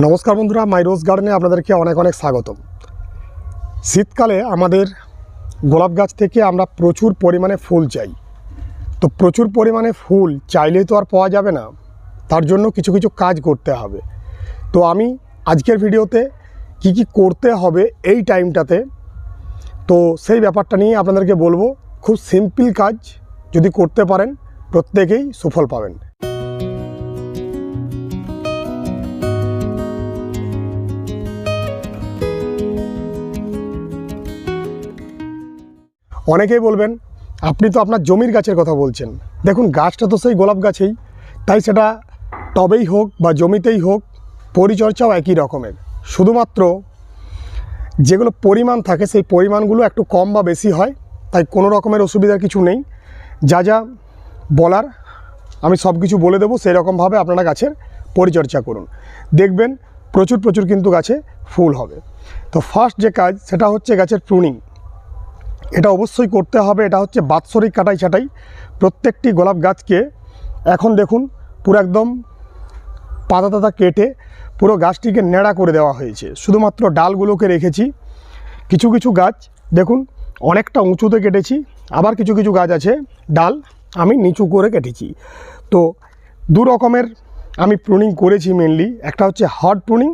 নমস্কার বন্ধুরা, মাই রোজ গার্ডেনে আপনাদেরকে অনেক অনেক স্বাগতম। শীতকালে আমাদের গোলাপ গাছ থেকে আমরা প্রচুর পরিমাণে ফুল চাই। তো প্রচুর পরিমাণে ফুল চাইলেই তো আর পাওয়া যাবে না, তার জন্য কিছু কিছু কাজ করতে হবে। তো আমি আজকের ভিডিওতে কি কি করতে হবে এই টাইমটাতে, তো সেই ব্যাপারটা নিয়ে আপনাদেরকে বলব। খুব সিম্পল কাজ যদি করতে পারেন, প্রত্যেকেই সুফল পাবেন। অনেকেই বলবেন, আপনি তো আপনার জমির গাছের কথা বলছেন। দেখুন, গাছটা তো সেই গোলাপ গাছেই। তাই সেটা টবেই হোক বা জমিতেই হোক, পরিচর্যাও একই রকমের। শুধুমাত্র যেগুলো পরিমাণ থাকে, সেই পরিমাণগুলো একটু কম বা বেশি হয়। তাই কোনো রকমের অসুবিধার কিছু নেই। যা যা বলার, আমি সব কিছু বলে দেবো। সেই রকমভাবে আপনারা গাছের পরিচর্যা করুন। দেখবেন, প্রচুর প্রচুর কিন্তু গাছে ফুল হবে। তো ফার্স্ট যে কাজ, সেটা হচ্ছে গাছের প্রুনিং এটা অবশ্যই করতে হবে, এটা হচ্ছে বাৎসরিক কাটাই ছাটাই। প্রত্যেকটি গোলাপ গাছকে এখন দেখুন, পুরো একদম পাতা তাতা কেটে পুরো গাছটিকে নেড়া করে দেওয়া হয়েছে। শুধুমাত্র ডালগুলোকে রেখেছি। কিছু কিছু গাছ, দেখুন, অনেকটা উঁচুতে কেটেছি, আবার কিছু কিছু গাছ আছে, ডাল আমি নিচু করে কেটেছি। তো দু রকমের আমি প্রুনিং করেছি মেনলি একটা হচ্ছে হার্ড প্রুনিং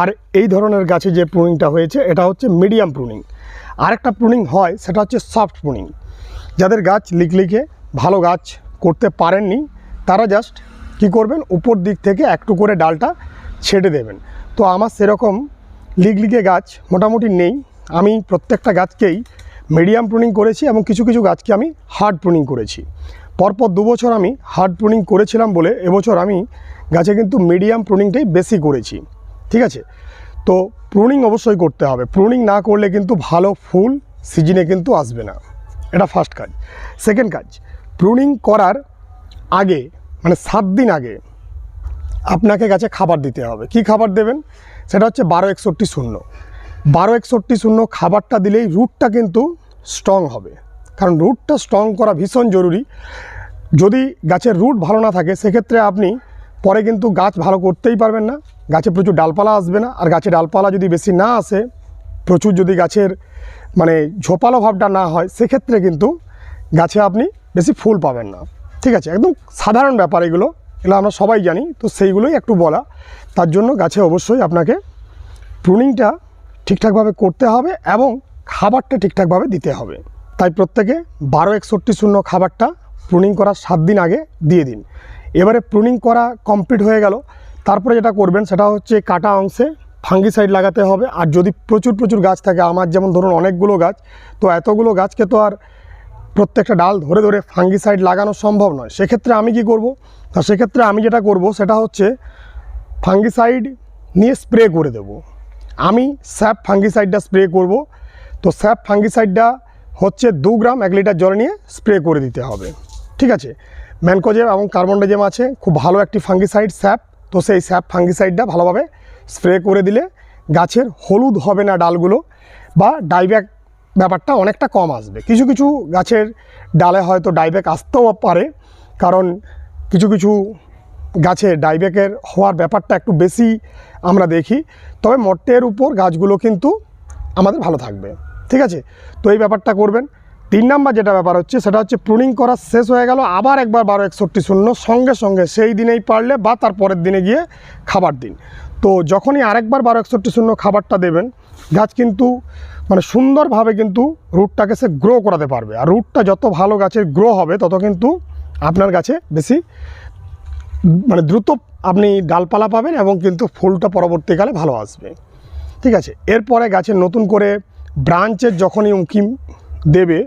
আর এই ধরনের গাছে যে প্রুনিংটা হয়েছে, এটা হচ্ছে মিডিয়াম প্রুনিং আরেকটা প্রুনিং হয়, সেটা হচ্ছে সফট প্রুনিং যাদের গাছ লিকলিকে ভালো গাছ করতে পারেননি, তারা জাস্ট কি করবেন, উপর দিক থেকে একটু করে ডালটা ছেটে দেবেন। তো আমার সেরকম লিগলিকে গাছ মোটামুটি নেই। আমি প্রত্যেকটা গাছকেই মিডিয়াম প্রুনিং করেছি এবং কিছু কিছু গাছকে আমি হার্ড প্রুনিং করেছি। পরপর দু বছর আমি হার্ড প্রুনিং করেছিলাম বলে এবছর আমি গাছে কিন্তু মিডিয়াম প্রুনিংটাই বেশি করেছি। ঠিক আছে? তো প্রুনিং অবশ্যই করতে হবে। প্রুনিং না করলে কিন্তু ভালো ফুল সিজনে কিন্তু আসবে না। এটা ফার্স্ট কাজ। সেকেন্ড কাজ প্রুনিং করার আগে মানে সাত দিন আগে আপনাকে গাছে খাবার দিতে হবে। কি খাবার দেবেন? সেটা হচ্ছে বারো একষট্টি শূন্য। বারো একষট্টি শূন্য খাবারটা দিলেই রুটটা কিন্তু স্ট্রং হবে। কারণ রুটটা স্ট্রং করা ভীষণ জরুরি। যদি গাছের রুট ভালো না থাকে, সেক্ষেত্রে আপনি পরে কিন্তু গাছ ভালো করতেই পারবেন না। গাছে প্রচুর ডালপালা আসবে না। আর গাছে ডালপালা যদি বেশি না আসে, প্রচুর যদি গাছের মানে ঝোপালো ভাবটা না হয়, সেক্ষেত্রে কিন্তু গাছে আপনি বেশি ফুল পাবেন না। ঠিক আছে? একদম সাধারণ ব্যাপার এগুলো। এগুলো আমরা সবাই জানি। তো সেইগুলোই একটু বলা। তার জন্য গাছে অবশ্যই আপনাকে প্রুনিংটা ঠিকঠাকভাবে করতে হবে এবং খাবারটা ঠিকঠাকভাবে দিতে হবে। তাই প্রত্যেকে বারো একষট্টি শূন্য খাবারটা প্রুনিং করার সাত দিন আগে দিয়ে দিন। এবারে প্রুনিং করা কমপ্লিট হয়ে গেল। তারপরে যেটা করবেন, সেটা হচ্ছে কাটা অংশে ফাঙ্গিসাইড লাগাতে হবে। আর যদি প্রচুর প্রচুর গাছ থাকে, আমার যেমন ধরুন অনেকগুলো গাছ, তো এতগুলো গাছকে তো আর প্রত্যেকটা ডাল ধরে ধরে ফাঙ্গিসাইড লাগানো সম্ভব নয়। সেক্ষেত্রে আমি কি করব? তা সেক্ষেত্রে আমি যেটা করব, সেটা হচ্ছে ফাঙ্গিসাইড নিয়ে স্প্রে করে দেব। আমি স্যাপ ফাঙ্গিসাইডটা স্প্রে করব। তো স্যাপ ফাঙ্গিসাইডটা হচ্ছে দু গ্রাম এক লিটার জল নিয়ে স্প্রে করে দিতে হবে। ঠিক আছে? ম্যানকোজেব এবং কার্বনডাইজেম আছে, খুব ভালো একটি ফাঙ্গিসাইড স্যাপ। তো সেই স্যাপ ফাঙ্গিসাইডটা ভালোভাবে স্প্রে করে দিলে গাছের হলুদ হবে না ডালগুলো বা ডাইব্যাক ব্যাপারটা অনেকটা কম আসবে। কিছু কিছু গাছের ডালে হয়তো ডাইব্যাক আসতেও পারে, কারণ কিছু কিছু গাছে ডাইব্যাকের হওয়ার ব্যাপারটা একটু বেশি আমরা দেখি। তবে মট্টের উপর গাছগুলো কিন্তু আমাদের ভালো থাকবে। ঠিক আছে? তো এই ব্যাপারটা করবেন। তিন নাম্বার যেটা ব্যাপার হচ্ছে, সেটা হচ্ছে প্রুনিং করা শেষ হয়ে গেল, আবার একবার বারো একষট্টি শূন্য, সঙ্গে সঙ্গে সেই দিনেই পারলে বা তার পরের দিনে গিয়ে খাবার দিন। তো যখনই আরেকবার বারো একষট্টি শূন্য খাবারটা দেবেন, গাছ কিন্তু মানে সুন্দরভাবে কিন্তু রুটটাকে সে গ্রো করাতে পারবে। আর রুটটা যত ভালো গাছের গ্রো হবে, তত কিন্তু আপনার গাছে বেশি মানে দ্রুত আপনি ডালপালা পাবেন এবং কিন্তু ফুলটা পরবর্তীকালে ভালো আসবে। ঠিক আছে? এরপরে গাছের নতুন করে ব্রাঞ্চের যখনই উঁকি দেবে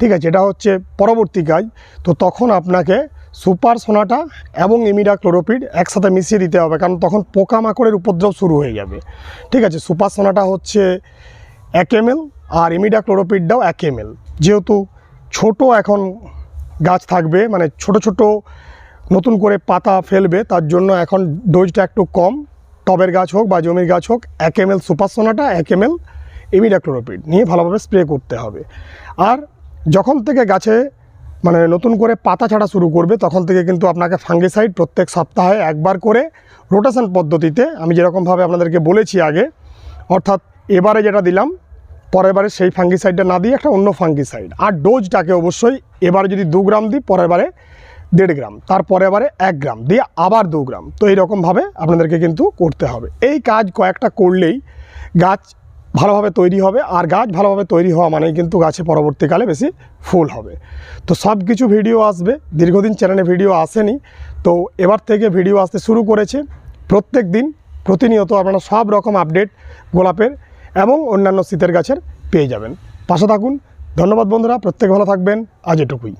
ঠিক আছে, এটা হচ্ছে পরবর্তী কাজ। তো তখন আপনাকে সুপার সোনাটা এবং ইমিডা ক্লোরোপিড একসাথে মিশিয়ে দিতে হবে, কারণ তখন পোকামাকড়ের উপদ্রব শুরু হয়ে যাবে। ঠিক আছে, সুপার সোনাটা হচ্ছে এক এমএল আর ইমিডা ক্লোরোপিডটাও এক এমএল। যেহেতু ছোট এখন গাছ থাকবে মানে ছোট ছোট নতুন করে পাতা ফেলবে, তার জন্য এখন ডোজটা একটু কম। টবের গাছ হোক বা জমির গাছ হোক, এক এম এল সুপারসোনাটা এক এম এল ইমিডাক্লোরোপিড নিয়ে ভালোভাবে স্প্রে করতে হবে। আর যখন থেকে গাছে মানে নতুন করে পাতা ছাড়া শুরু করবে, তখন থেকে কিন্তু আপনাকে ফাঙ্গিসাইড প্রত্যেক সপ্তাহে একবার করে রোটেশন পদ্ধতিতে আমি যেরকমভাবে আপনাদেরকে বলেছি আগে, অর্থাৎ এবারে যেটা দিলাম, পরের বারে সেই ফাঙ্গিসাইডটা না দিয়ে একটা অন্য ফাঙ্গিসাইড আর ডোজটাকে অবশ্যই এবারে যদি দু গ্রাম দিই, পরের বারে দেড় গ্রাম, তারপরে বারে এক গ্রাম, দিয়ে আবার দু গ্রাম। তো এইরকমভাবে আপনাদেরকে কিন্তু করতে হবে। এই কাজ কয়েকটা করলেই গাছ ভালোভাবে তৈরি হবে আর গাছ ভালোভাবে তৈরি হওয়া মানেই কিন্তু গাছে পরবর্তীকালে বেশি ফুল হবে। তো সব কিছু ভিডিও আসবে, দীর্ঘদিন চ্যানেলে ভিডিও আসেনি। তো এবার থেকে ভিডিও আসতে শুরু করেছে প্রত্যেক দিন। প্রতিনিয়ত আপনারা সব রকম আপডেট গোলাপের এবং অন্যান্য শীতের গাছের পেয়ে যাবেন। পাশে থাকুন। ধন্যবাদ বন্ধুরা, প্রত্যেক ভালো থাকবেন। আজ এটুকুই।